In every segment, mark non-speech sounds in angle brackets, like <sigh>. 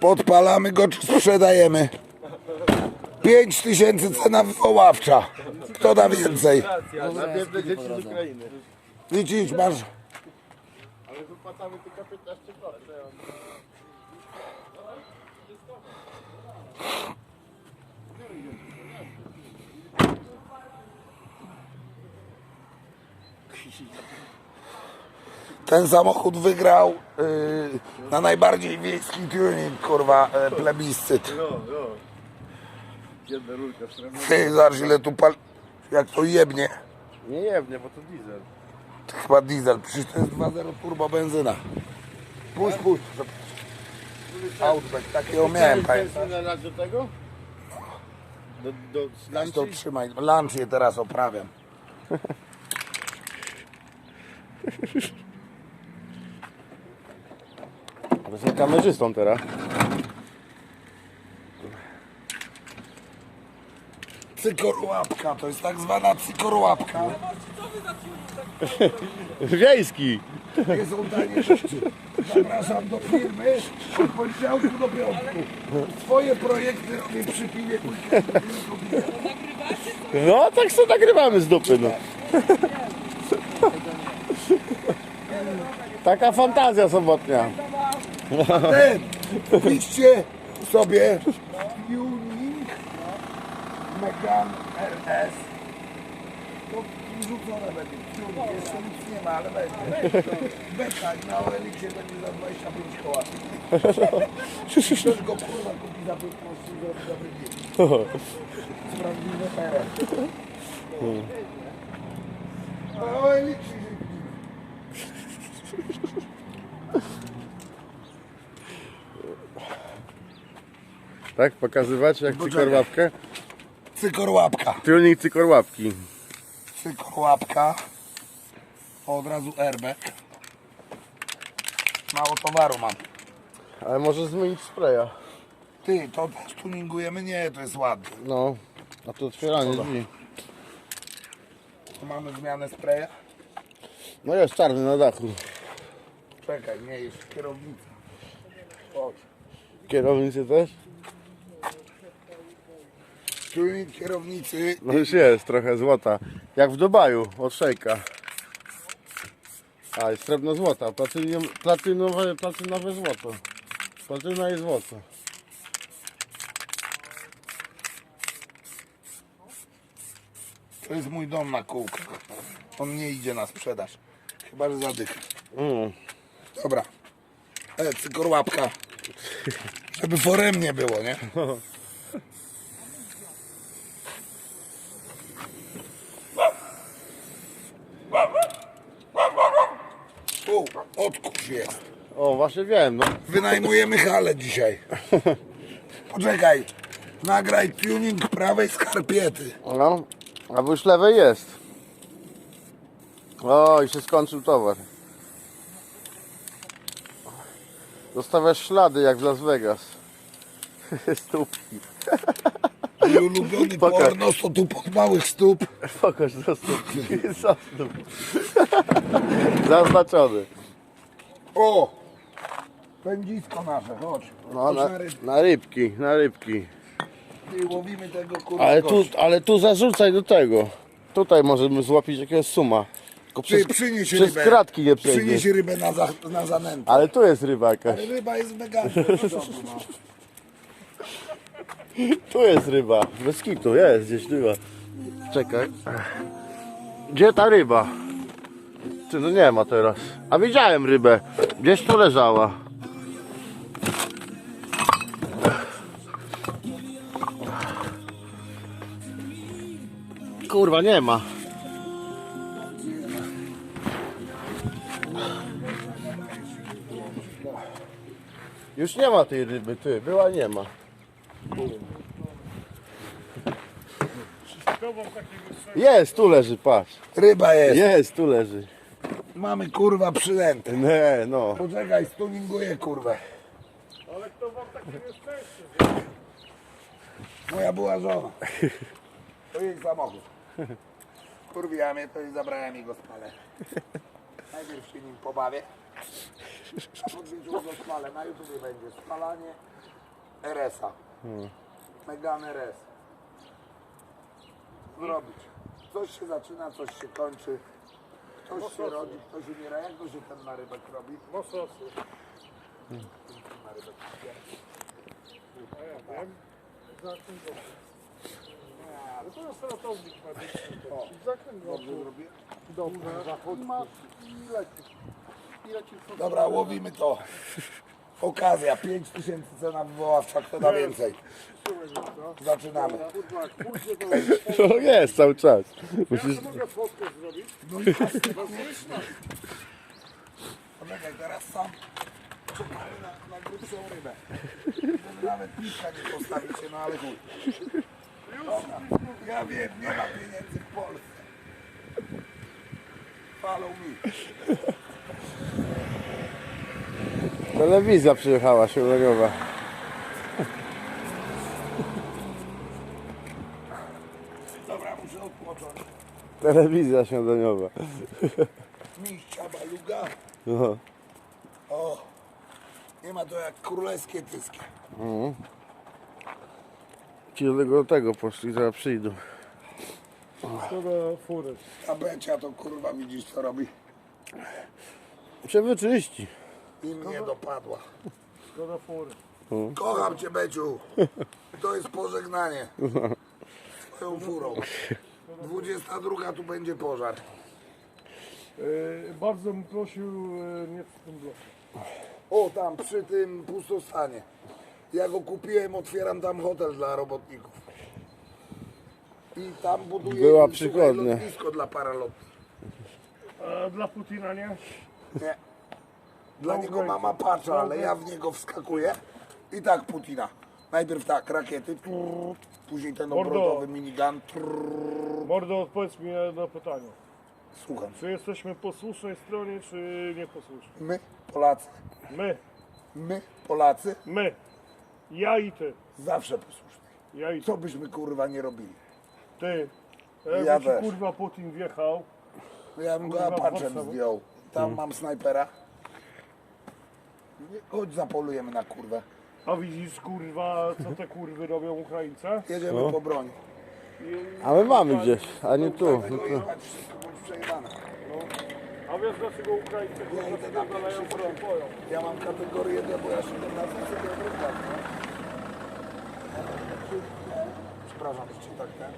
Podpalamy go sprzedajemy? 5 tysięcy cena wywoławcza. Kto da więcej? Idź, idź, masz. Ale wypłacamy tylko 15 zł. Ten samochód wygrał yy, na najbardziej wiejski tuning, kurwa, e, plebiscyt. No, no. Jedna rurka srebrna. Ty, zobacz ile tu pal... Jak to jebnie. Nie jebnie, bo to diesel. To chyba diesel, przecież to jest 2.0 turbo benzyna. Puść, puść. Outback, takiego miałem, pamiętasz? na raz do tego? Do, do Weź to trzymaj, lunch je teraz oprawiam. <laughs> To jest kamerzystą teraz. Cykorłapka, to jest tak zwana cykorłapka. <laughs> Wiejski. Nie są tanie rzeczy. Zapraszam do firmy od poniedziałku do piątku. Swoje projekty robię przy piwie. No, tak sobie nagrywamy z dupy, no. Taka fantazja sobotnia. Ten, piszcie sobie Tuning Megan RS. Rzucone będzie. Tuning, jeszcze nic nie ma, ale będzie. Beka i na Oreliksie będzie za 25 koła. Ktoś go kurwa kupi za 15 zł za wybieg. Sprawdzimy teraz. A Oreliksie się Tak, pokazywać jak cykorłapkę? Cykorłapka. Tuning cykorłapki. Cykorłapka. Od razu airbag. Mało towaru mam. Ale może zmienić spraya. Ty, to tuningujemy? Nie, to jest ładne. No, a to otwieranie drzwi. Tu mamy zmianę spraya. No jest czarny na dachu. Czekaj, nie, jest kierownica. Chodź. Kierownicy też? Tuning kierownicy. No już jest trochę złota. Jak w Dubaju od szejka. A, jest srebrno złota. Platynowe, platynowe, platynowe złoto. Platyna i złoto. To jest mój dom na kółkach. On nie idzie na sprzedaż. Chyba, że zadycha. Mm. Dobra. E, cykorłapka. Żeby foremnie było, nie? <laughs> U, jest. O, właśnie wiem, no. Wynajmujemy halę dzisiaj. <laughs> Poczekaj. Nagraj tuning prawej skarpiety. no. A bo już lewej jest. O, i się skończył towar. Zostawiasz ślady jak w Las Vegas. <laughs> Stópki. Mój ulubiony Pokaż. porno to tu pod małych stóp. Pokaż. Za stóp. <laughs> Zaznaczony. O! Pędzisko nasze, chodź. No, na, na ryb. na rybki, na rybki. Ty, łowimy tego kurwa Ale tu, ale tu zarzucaj do tego. Tutaj możemy złapić jakiegoś suma. Tylko Ty, przez, przynieś przez rybę. kratki nie przejdzie. Przynieś rybę na, za, na zanętę. Ale tu jest ryba jakaś. Ale ryba jest mega. No. <laughs> Tu jest ryba. Bez kitu, jest gdzieś ryba. Czekaj. Gdzie ta ryba? Ty, no nie ma teraz. A widziałem rybę. Gdzieś tu leżała. Kurwa, nie ma. Już nie ma tej ryby, ty. Była, nie ma. Jest, tu leży, patrz. Ryba jest. Jest, tu leży. Mamy kurwa przynętę. Nie, no. Poczekaj, stuninguję kurwę. Ale kto wam takie nieszczęście? Moja była żona. <laughs> To jej samochód. Kurwiła mnie, to jej zabrałem i go spalę. Najpierw się nim pobawię. Podbić wodospale, na YouTubie będzie spalanie RS-a. Megan RS. Zrobić. Coś się zaczyna, coś się kończy. Ktoś się rodzi, ktoś umiera. Jak to się ten na rybek robi? No sosy. Na rybek. A ja wiem. Zakręt go. No to jest ratownik medyczny. to. Zakręt go. Dobrze zrobię? Dobrze. I. Dobra, łowimy to. Okazja, 5000 cena wywoławcza, kto da więcej. Zaczynamy. To... No jest cały czas. Musisz... Ja mogę fotkę zrobić? No i. Poczekaj, teraz sam czekamy na, na grubszą rybę. Żeby Nawet nitka nie postawicie, no ale chuj. Dobra, ja wiem, nie ma pieniędzy w Polsce. Follow me. Telewizja przyjechała śniadaniowa. Dobra, muszę odpocząć. Telewizja śniadaniowa. Mistrza baluga. No. O, nie ma to jak królewskie tyski. Ci do tego, poszli, zaraz przyjdą. Szkoda fury. Ta becia to kurwa widzisz co robi. Się wyczyści. I mnie dopadła. Fury. Kocham cię Beciu. To jest pożegnanie. Swoją furą. 22 tu będzie pożar. Yy, bardzo bym prosił yy, nie w tym bloku. O, tam przy tym pustostanie. Ja go kupiłem, otwieram tam hotel dla robotników. I tam buduję Była słuchaj, przygodnie. lotnisko dla paralotów. Dla Putina nie? Nie. Dla niego mama patrzy, ale ja w niego wskakuję. I tak Putina. Najpierw tak, rakiety, trrr, później ten Mordo. obrotowy minigun. trrr. Mordo, odpowiedz mi jedno pytanie. Słucham. Czy jesteśmy po słusznej stronie, czy nieposłusznej? My, Polacy, My, my, Polacy, my. Ja i ty. zawsze posłuszni. Ja i ty. Co byśmy kurwa nie robili? Ty. Jakby Ja ci też. kurwa Putin wjechał, Ja bym go Kurwa, Warszawa. zdjął. Tam mam snajpera. Chodź zapolujemy na kurwę. a widzisz kurwa, co te kurwy robią Ukraińcy? Jedziemy po broń. A my mamy gdzieś, a nie tu. No to... bądź. A wiesz dlaczego Ukraińcy Ja kurwa idę na pierwszy broń? Boją. Ja mam kategorię jeden, bo ja 17 sobie odrywam, nie? Przepraszam, jeszcze tak, nie?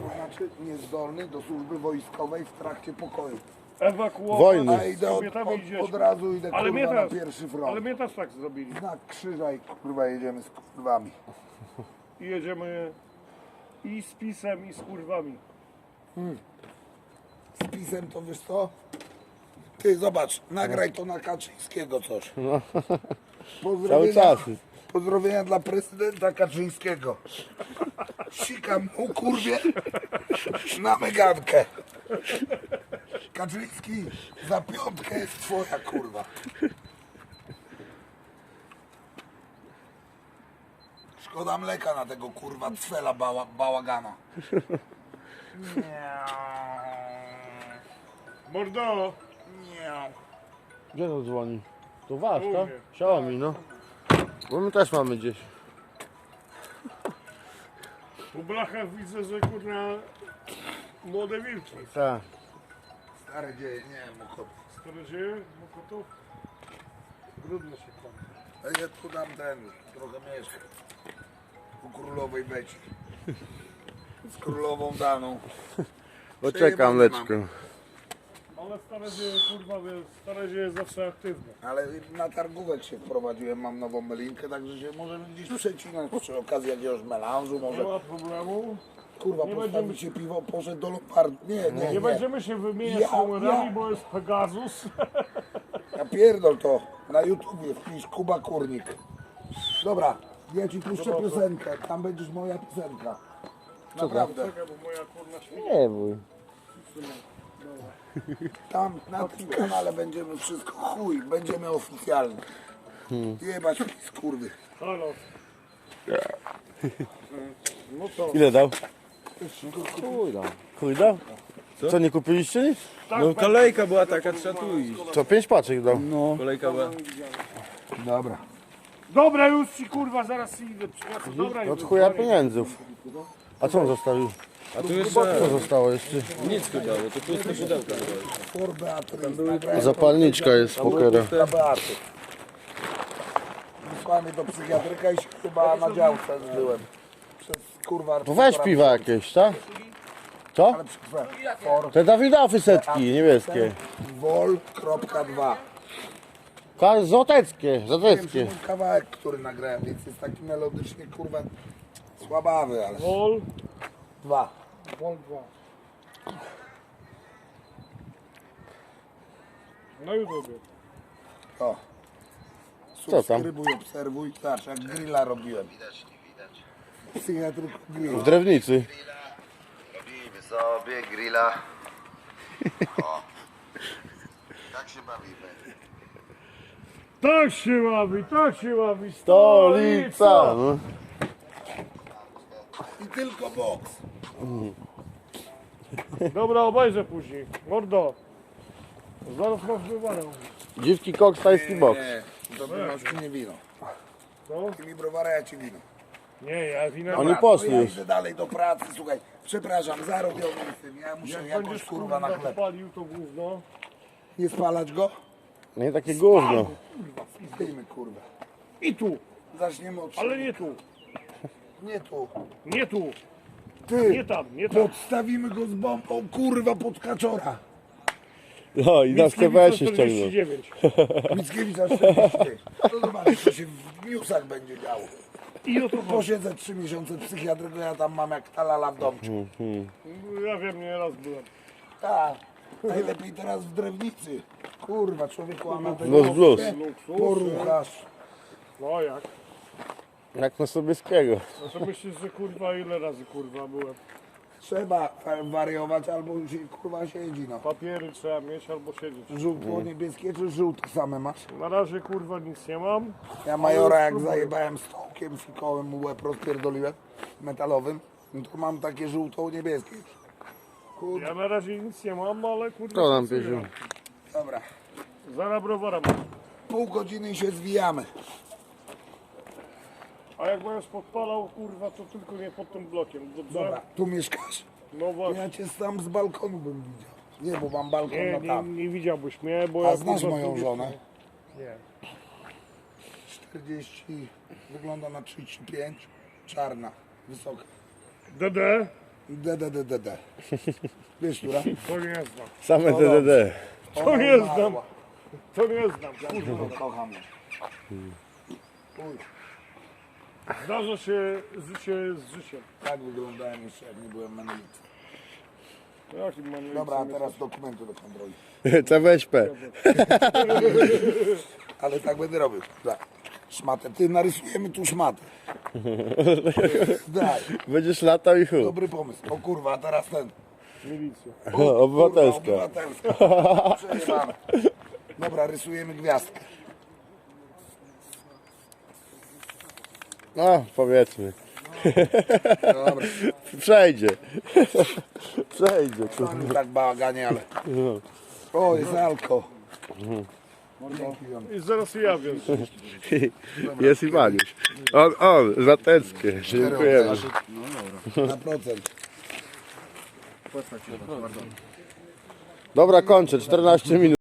To znaczy niezdolny do służby wojskowej w trakcie pokoju. Ewakuować Wojny. A idę od, kobietami od, dziećmi. od razu idę Ale mnie kurwa na też, pierwszy ale front. mnie też tak zrobili. Znak krzyża i kurwa jedziemy z kurwami. I jedziemy i z pisem, i z kurwami. Z pisem to wiesz co? Ty zobacz, nagraj to na Kaczyńskiego coś. <laughs> Cały Pozdrowienia, czas. pozdrowienia dla prezydenta Kaczyńskiego. Sikam mu kurwie na megankę. Kaczyński, za piątkę jest twoja kurwa. Szkoda mleka na tego kurwa cwela bała, bałagana. Mordo! Miau. Gdzie to dzwoni? To wasz, U tak? Xiaomi, no. Bo my też mamy gdzieś. U blachach widzę, że kurna młode wilki. Tak. Stare dzieje, nie wiem, o kogo. Stare dzieje, mokotów. Brudno się tam. A ja tu dam ten, trochę mieszkam. U królowej Beci. Z królową daną. <laughs> Poczekam, leczkę. Ale stare dzieje, kurwa, wiesz, stare dzieje zawsze aktywne. Ale na targówek się wprowadziłem, mam nową melinkę, także się możemy gdzieś przecinać przy okazji jakiegoś melanżu, Nie może ma problemu. Kurwa nie będziemy- się piwo, poszedł do Lombardu. Nie, nie, Nie nie. będziemy się wymieniać Ja- numerami, ja- bo jest Pegasus. Ja pierdol to, na YouTubie wpisz Kuba Kurnik. Dobra, ja ci puszczę piosenkę, tam będziesz moja piosenka. Naprawdę. Czekaj, bo moja kurna świnia. Nie bój. Tam na tym kanale będziemy wszystko chuj, będziemy oficjalni. Jebać kurwy. Halo. No to, Ile dał? Chuj no. Chuj dał? Co, nie kupiliście nic? No kolejka była taka, trzeba tu iść. Co, pięć paczek dał? No. Kolejka była. Dobra. Dobra, już ci kurwa, zaraz idę. przyniosę. Dobra, Od już. chuja pieniędzów. A co on zostawił? A tu jeszcze Co zostało jeszcze? nic chyba, bo to puste pudełka. Zapalniczka jest z pokera. Wysłany do psychiatryka i chyba na działce byłem. Kurwa... To weź piwa jakieś, tak? Co? Ale Te Dawidafy setki niebieskie. Vol.2 Ka- Złoteckie, złoteckie. Wiem, że mój kawałek, który nagrałem, więc jest taki melodycznie kurwa słabawy, ale Wol, dwa. wol dwa. No już lubię. O. Co tam? Subskrybuj, obserwuj. Zobacz, jak grilla robiłem. W drewnicy. Robimy sobie grilla. O. Tak się bawimy. Tak się ławi, tak się ławi. Stolica! No. I tylko boks. Dobra, obejrzę później. Mordo. Zaraz masz wywarę. Dziwki koks, tajski boks. By masz nie wino. Co? Ty mi browara, ja ci wino. Nie, ja wina Oni Dobra, poszli to ja już. idę dalej do pracy, słuchaj. Przepraszam, zarobiony jestem. Ja muszę Jak jakoś będziesz kurwa na chleb. palił to gówno. Nie spalać go? Nie takie gówno. Zdejmy kurwa. I tu, Zaczniemy od ale nie tu. Nie tu. Nie tu, Ty, nie tam, nie tam. podstawimy go z bombą kurwa pod kaczora. No i na sklepie się ściągnął. 49. Mickiewicza 40. No zobacz, co się w newsach będzie działo. I o to chodzi. Posiedzę trzy miesiące psychiatryku, ja tam mam jak talala w domciu. Ja wiem, nie raz byłem. Tak. Najlepiej teraz w drewnicy. Kurwa, człowieku, a na tego Blues, blues. poruchasz. No jak? Jak na Sobieskiego. No to myślisz, że kurwa ile razy kurwa byłem. Trzeba wa- wariować albo się kurwa siedzi no. Papiery trzeba mieć albo siedzieć. Żółtło-niebieskie czy żółte same masz? Na razie kurwa nic nie mam. Ja majora jak zajebałem stołkiem, fikołem mu łeb rozpierdoliłem metalowym, no to mam takie żółto-niebieskie. Kurwa, Ja na razie nic nie mam, ale kurwa. To nam pracuję. piesiu. dobra. Zaraz browara mam. Pół godziny i się zwijamy. A jak będziesz podpalał kurwa, to tylko nie pod tym blokiem. Dobrze? Dobra, tu mieszkasz? No właśnie. Ja cię tam z balkonu bym widział. Nie, bo mam balkon Nie, na nie, tam. nie widziałbyś mnie, bo A ja znasz kurwa, moją tu żonę? Nie. 40, wygląda na 35, czarna, wysoka. DD? DDDDD. Wiesz, która? To nie znam. Same DDD. To nie znam. To nie znam. Kurwa. Kurwa, kocham. ją. Uj, Zdarza się życie z życiem. tak wyglądałem jeszcze jak nie byłem. Jaki mam Dobra, a teraz dokumenty do kontroli. <laughs> CWSP. <laughs> Ale tak będę robił. Tak. Szmatę. Ty narysujemy tu szmatę. <laughs> Daj, Będziesz latał i chuj. dobry pomysł. O kurwa, a teraz ten. Milicja. O, Obywatelska. Obywatelska. Przejebane. Dobra, rysujemy gwiazdkę. No, powiedzmy. Dobra. <laughs> Przejdzie. <laughs> Przejdzie. To nie tak bałaganie, ale... O, jest alko. Jon. I zaraz i ja wiem. <laughs> Jest i Maniusz. On, on, Zateckie. Dziękujemy. Na procent. Dobra, kończę. 14 minut.